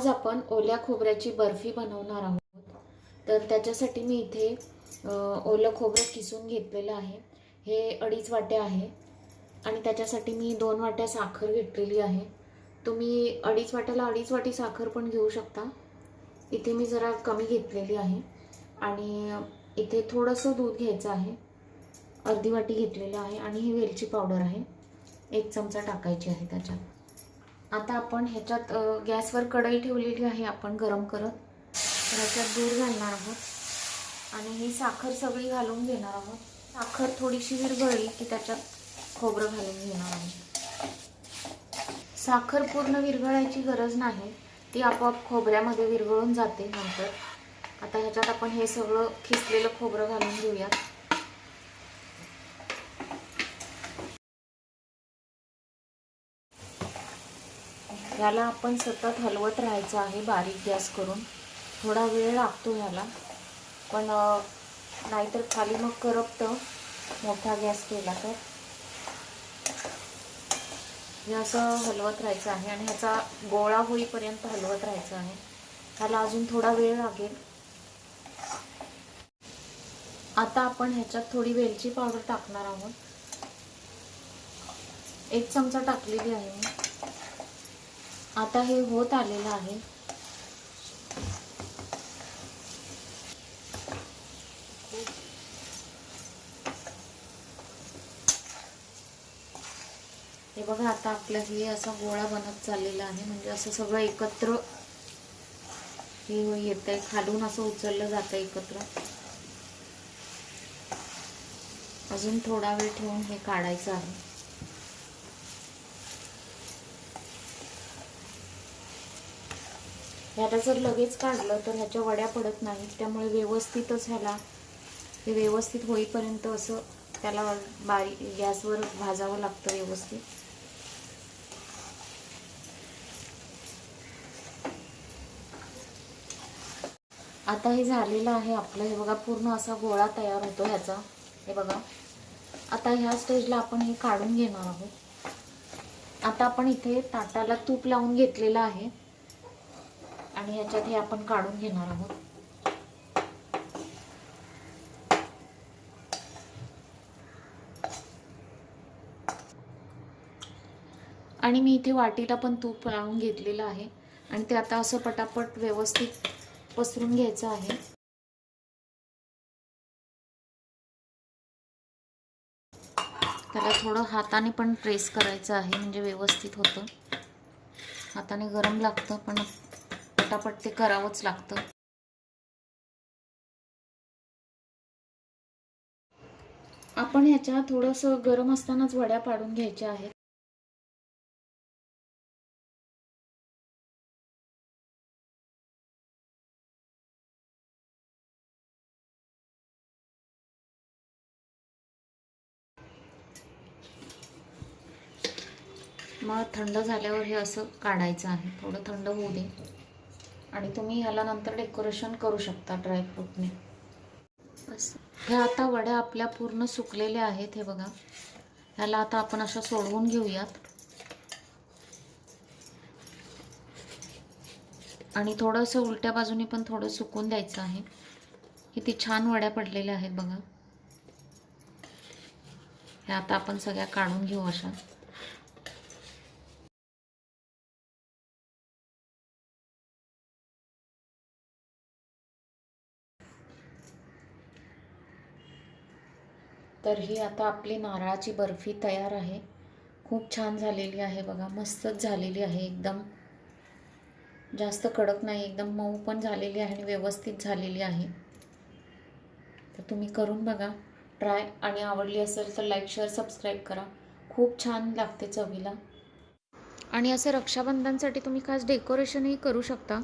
आज आपण ओल्या खोबऱ्याची बर्फी बनवणार आहोत. तर त्याच्यासाठी मी इथे ओलं खोबरं किसून घेतलेलं आहे. हे अडीच वाटे आहे. आणि त्याच्यासाठी मी दोन वाट्या साखर घेतलेली आहे. तुम्ही अडीच वाट्याला अडीच वाटी साखर पण घेऊ शकता. इथे मी जरा कमी घेतलेली आहे. आणि इथे थोडंसं दूध घ्यायचं आहे. अर्धी वाटी घेतलेलं आहे. आणि ही वेलची पावडर आहे. एक चमचा टाकायची आहे त्याच्यात. आता आपण ह्याच्यात गॅसवर कढई ठेवलेली आहे आपण गरम करत. तर ह्याच्यात दूध घालणार आहोत. आणि ही साखर सगळी घालून घेणार आहोत. साखर थोडीशी विरघळली की त्याच्यात खोबरं घालून घेणार आहोत. साखर पूर्ण विरघळायची गरज नाही. ती आपोआप खोबऱ्यामध्ये विरघळून जाते नंतर. आता ह्याच्यात आपण हे सगळं खिसलेलं खोबरं घालून घेऊयात. ह्याला आपण सतत हलवत राहायचं आहे बारीक गॅस करून. थोडा वेळ लागतो ह्याला पण नाहीतर खाली मग करपतं मोठा गॅस केला तर. हे असं हलवत राहायचं आहे आणि ह्याचा गोळा होईपर्यंत हलवत राहायचं आहे. ह्याला अजून थोडा वेळ लागेल. आता आपण ह्याच्यात थोडी वेलची पावडर टाकणार आहोत. एक चमचा टाकलेली आहे मी. आता हे होत आलेलं आहे. हे बघा आता आपलं हे असा गोळा बनत चाललेला आहे. म्हणजे असं सगळं एकत्र हे येत आहे खालून असं उचललं जातं एकत्र. अजून थोडा वेळ ठेवून हे काढायचं आहे. ह्याला जर लगेच काढलं तर ह्याच्या वड्या पडत नाहीत. त्यामुळे व्यवस्थितच ह्याला हे व्यवस्थित होईपर्यंत असं त्याला बारीक गॅसवर भाजावं लागतं व्यवस्थित. आता हे झालेलं आहे आपलं. हे बघा पूर्ण असा गोळा तयार होतो ह्याचा. हे बघा. आता ह्या स्टेजला आपण हे काढून घेणार आहोत. आता आपण इथे ताटाला तूप लावून घेतलेलं आहे. आणि ह्याच्यात हे आपण काढून घेणार आहोत. आणि मी इथे वाटीला पण तूप लावून घेतलेलं आहे. आणि ते आता असं पटापट व्यवस्थित पसरून घ्यायचं आहे. त्याला थोडं हाताने पण प्रेस करायचं आहे म्हणजे व्यवस्थित होतं. हाताने गरम लागतं पण पटापट ते करावंच लागतं. आपण ह्याच्या थोडंसं गरम असतानाच वड्या पाडून घ्यायच्या आहेत. मग थंड झाल्यावर हे असं काढायचं आहे. थोडं थंड होऊ दे. आणि तुम्ही ह्याला नंतर डेकोरेशन करू शकता ड्रायफ्रूटने बस ह्या आता वड्या आपल्या पूर्ण सुकलेल्या आहेत हे बघा. ह्याला आता आपण अशा सोडवून घेऊयात. आणि थोडंसं उलट्या बाजूने पण थोडं सुकून द्यायचं आहे. किती छान वड्या पडलेल्या आहेत बघा. ह्या आता आपण सगळ्या काढून घेऊ अशा. तर ही आता आपली नारळाची बर्फी तयार आहे. खूप छान झालेली आहे बघा मस्तच झालेली आहे एकदम. जास्त कडक नाही एकदम मऊ पण झालेली आहे आणि व्यवस्थित झालेली आहे. तर तुम्ही करून बघा ट्राय. आणि आवडली असेल तर लाईक शेअर सबस्क्राईब करा. खूप छान लागते चवीला. आणि असं रक्षाबंधनसाठी तुम्ही खास डेकोरेशनही करू शकता.